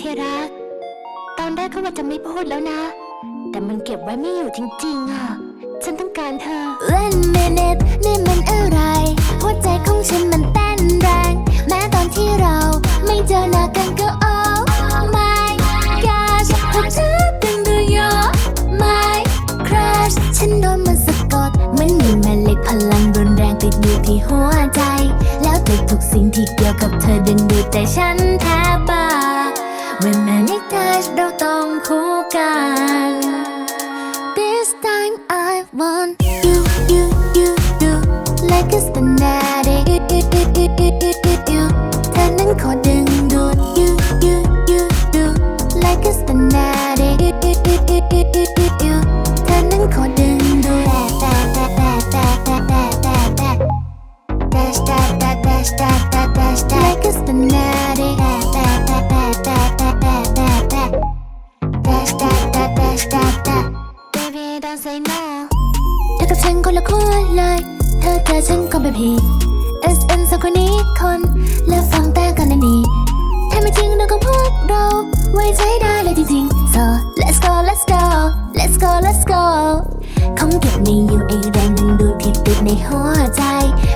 ที่รัก ตอนแรกก็ว่าจะไม่พูดแล้วนะ แต่มันเก็บไว้ไม่อยู่จริงๆอะ ฉันต้องการเธอ One minute นี่มันอะไร หัวใจของฉันมันเต้นแรง แม้ตอนที่เราไม่เจอหน้ากันก็ oh my gosh เพราะเธอเป็นตัวยอ my crush ฉันโดนมันสะกดเหมันมีแม่เหล็กพลังรุนแรงติดอยู่ที่หัวใจ แล้วทุกทุกสิ่งที่เกี่ยวกับเธอดึงดูดใจฉันแทบบ้า เราต้องคู่กัน This time I want you, you, you, you Like a fanatic you, you, you, you, you, you, you, you เธอนั้นขอดึงดูด you, you, you, you Like a fanatic you, you, you, you, you, you, you, you เธอนั้นขอดึงดูดแต่แ don't say no เธอกับฉันคนละขั้วเลย เธอเจอฉันคงเป็นผิด SN สักคนนี้คนแล้วฟังแต่กันในนี้ถ้าไม่จริงเราก็พวกเราไว้ใจได้เลยจริงๆ so let's go let's go let's go let's go คงเก็บในอยู่ไอแรงดึงดูดที่ติดในหัวใจ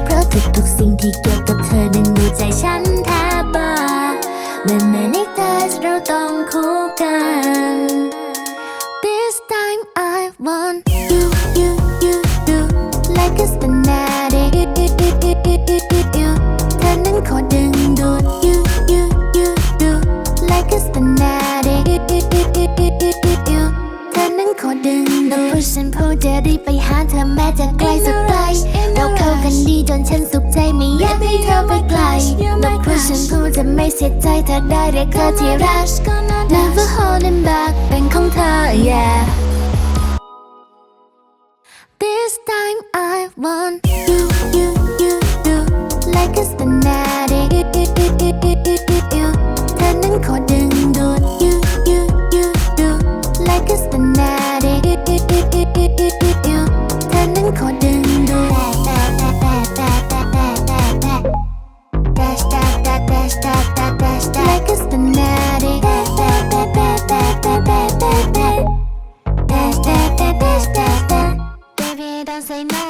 เพราะทุกๆสิ่งที่เกี่ยวกับเธอดึงดูดใจฉัน want you, you, you, you Like a fanatic you, you, you, you, you, you, you, you เธอนั้นขอดึงดูด you, you, you, you Like a fanatic you, you, you, you, you, you, you, you เธอนั้นขอดึงดูด push and pull จะรีบไปหาเธอแม้จะไกลสุดไกลเราเข้ากันดีจนฉันสุขใจไม่อยากให้เธอไปไกล No push and pull จะไม่เสียใจเธอได้เรียกเธอที่รัก Never holding back เป็นของเธอ yeah This time I want say no.